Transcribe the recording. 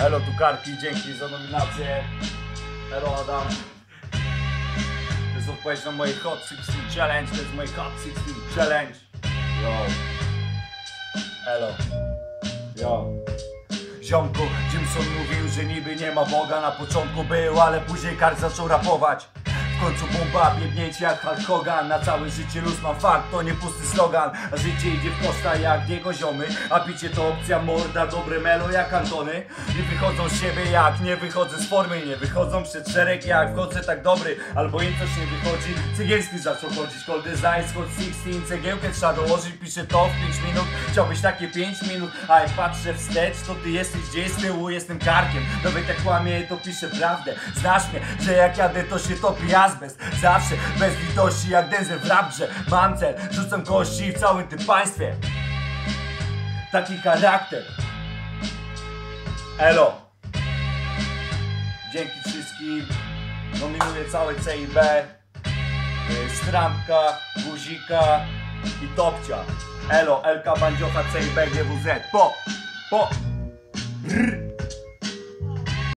Elo tu Karki, dzięki za nominację. Elo Adam. To jest odpowiedź na moje Hot 16 Challenge, to jest mój Hot 16 Challenge. Yo. Elo. Yo. Ziomku, Jimson mówił, że niby nie ma Boga Na początku był, ale później Kark zaczął rapować w końcu bomba, biegnięcie jak Hulk Hogan. Na całe życie luz mam fakt, to nie pusty slogan. A życie idzie w koszta jak jego ziomy. A picie to opcja morda, dobre melo jak Antony. Nie wychodzą z siebie jak nie wychodzę z formy. Nie wychodzą przed szereg jak wchodzę tak dobry. Albo im coś nie wychodzi, Cegielski zaczął chodzić Cold Design, Hot 16, cegiełkę trzeba dołożyć. Piszę to w 5 minut, chciałbyś takie 5 minut? A jak patrzę wstecz, to ty jesteś gdzieś z tyłu, jestem karkiem. Nawet jak kłamie, to piszę prawdę. Znasz mnie, że jak jadę to się topi azbest Zawsze bez litości jak Denzel w raprze Mam cel, rzucam kości w całym tym państwie. Taki charakter. Elo. Dzięki wszystkim. Nominuję całe CIB y, Strampka, Guzika i Topcia. Elo, LK Bandziocha, CIB, GWZ Po, po. Brr.